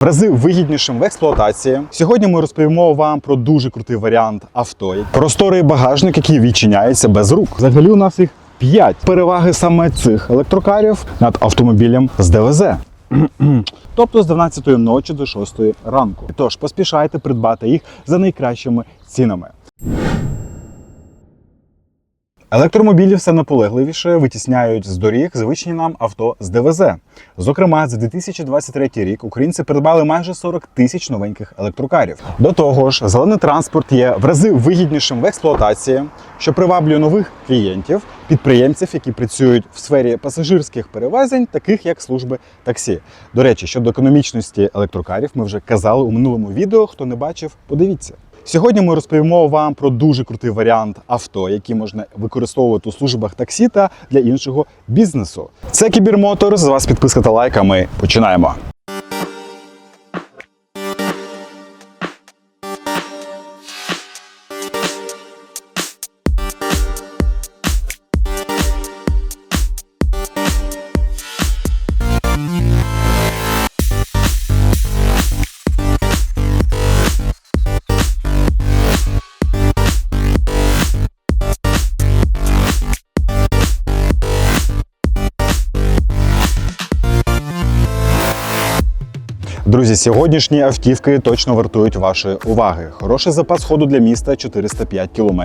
в рази вигіднішим в експлуатації. Сьогодні ми розповімо вам про дуже крутий варіант авто. Просторий багажник, який відчиняється без рук. Взагалі у нас їх 5 переваги саме цих електрокарів над автомобілем з ДВЗ. Тобто з 12 ночі до 6 ранку. Тож поспішайте придбати їх за найкращими цінами. Електромобілі все наполегливіше витісняють з доріг звичні нам авто з ДВЗ. Зокрема, за 2023 рік українці придбали майже 40 тисяч новеньких електрокарів. До того ж, зелений транспорт є в рази вигіднішим в експлуатації, що приваблює нових клієнтів, підприємців, які працюють в сфері пасажирських перевезень, таких як служби таксі. До речі, щодо економічності електрокарів, ми вже казали у минулому відео. Хто не бачив, подивіться. Сьогодні ми розповімо вам про дуже крутий варіант авто, який можна використовувати у службах таксі та для іншого бізнесу. Це Кібермотор. З вас підписка та лайк, а Ми починаємо. Друзі, сьогоднішні автівки точно вартують вашої уваги. Хороший запас ходу для міста 405 км.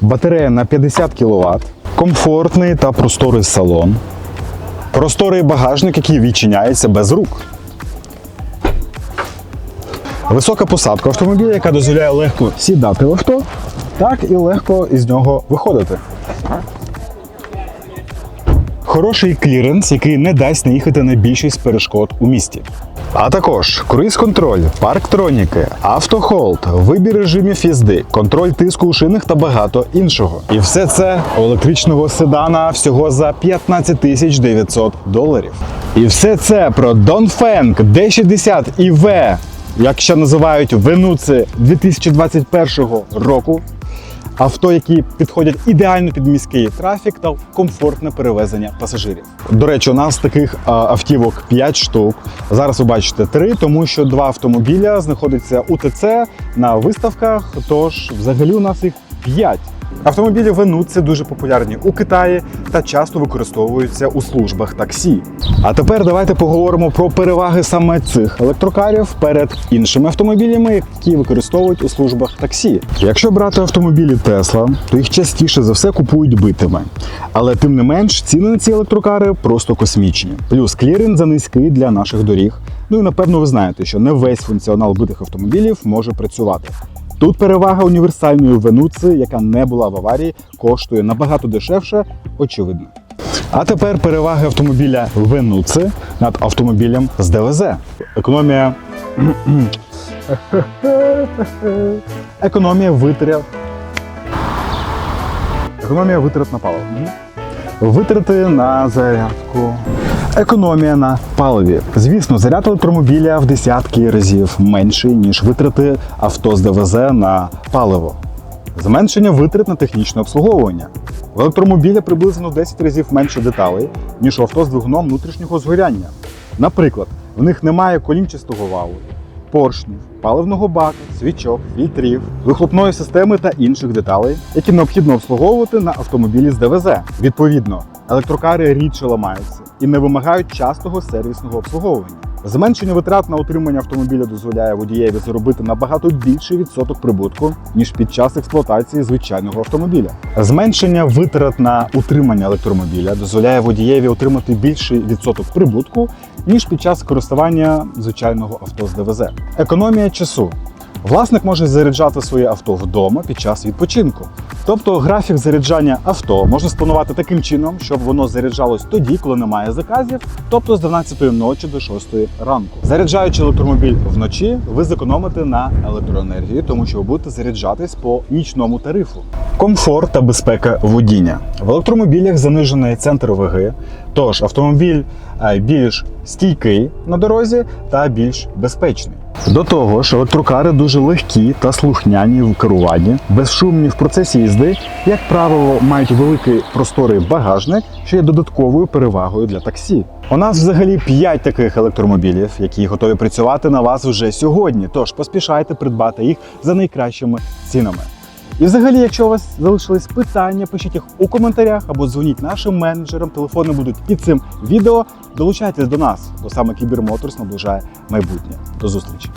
Батарея на 50 кВт. Комфортний та просторий салон. Просторий багажник, який відчиняється без рук. Висока посадка автомобіля, яка дозволяє легко сідати в авто, так і легко із нього виходити. Хороший кліренс, який не дасть наїхати на більшість перешкод у місті. А також круїз-контроль, парктроніки, автохолд, вибір режимів їзди, контроль тиску у шинах та багато іншого. І все це у електричного седана всього за 15 тисяч 900 доларів. І все це про Dongfeng D60 EV, як ще називають Венуци 2021 року. Авто, які підходять ідеально під міський трафік та комфортне перевезення пасажирів. До речі, у нас таких автівок 5 штук. Зараз ви бачите 3, тому що два автомобіля знаходяться у ТЦ на виставках. Тож, взагалі, у нас їх 5. Автомобілі Венуци дуже популярні у Китаї та часто використовуються у службах таксі. А тепер давайте поговоримо про переваги саме цих електрокарів перед іншими автомобілями, які використовують у службах таксі. Якщо брати автомобілі Тесла, то їх частіше за все купують битими. Але тим не менш, ціни на ці електрокари просто космічні. Плюс кліринг занизький для наших доріг. Ну і напевно ви знаєте, що не весь функціонал битих автомобілів може працювати. Тут перевага універсальної Венуци, яка не була в аварії, коштує набагато дешевше, очевидно. А тепер переваги автомобіля Венуци над автомобілем з ДВЗ. Економія. Економія витрат. Економія витрат на паливо. Витрати на зарядку. Економія на паливі. Звісно, заряд електромобіля в десятки разів менший, ніж витрати авто з ДВЗ на паливо. Зменшення витрат на технічне обслуговування. В електромобіля приблизно 10 разів менше деталей, ніж у авто з двигуном внутрішнього згоряння. Наприклад, в них немає колінчастого валу, поршнів, паливного бака, свічок, фільтрів, вихлопної системи та інших деталей, які необхідно обслуговувати на автомобілі з ДВЗ. Відповідно, електрокари рідше ламаються і не вимагають частого сервісного обслуговування. Зменшення витрат на утримання автомобіля дозволяє водієві заробити набагато більший відсоток прибутку, ніж під час експлуатації звичайного автомобіля. Зменшення витрат на утримання електромобіля дозволяє водієві отримати більший відсоток прибутку, ніж під час користування звичайного авто з ДВЗ. Економія часу. Власник може заряджати своє авто вдома під час відпочинку. Тобто графік заряджання авто можна спланувати таким чином, щоб воно заряджалось тоді, коли немає заказів, тобто з 12 ночі до 6 ранку. Заряджаючи електромобіль вночі, ви зекономите на електроенергії, тому що ви будете заряджатись по нічному тарифу. Комфорт та безпека водіння. В електромобілях занижений центр ваги, тож автомобіль е, більш стійкий на дорозі та більш безпечний. До того ж, електрокари дуже легкі та слухняні в керуванні, безшумні в процесі їзди, як правило, мають великий просторий багажник, що є додатковою перевагою для таксі. У нас взагалі 5 таких електромобілів, які готові працювати на вас вже сьогодні. Тож поспішайте придбати їх за найкращими цінами. І взагалі, якщо у вас залишились питання, пишіть їх у коментарях або дзвоніть нашим менеджерам. Телефони будуть під цим відео. Долучайтесь до нас, бо саме Кібермоторс наближає майбутнє. До зустрічі!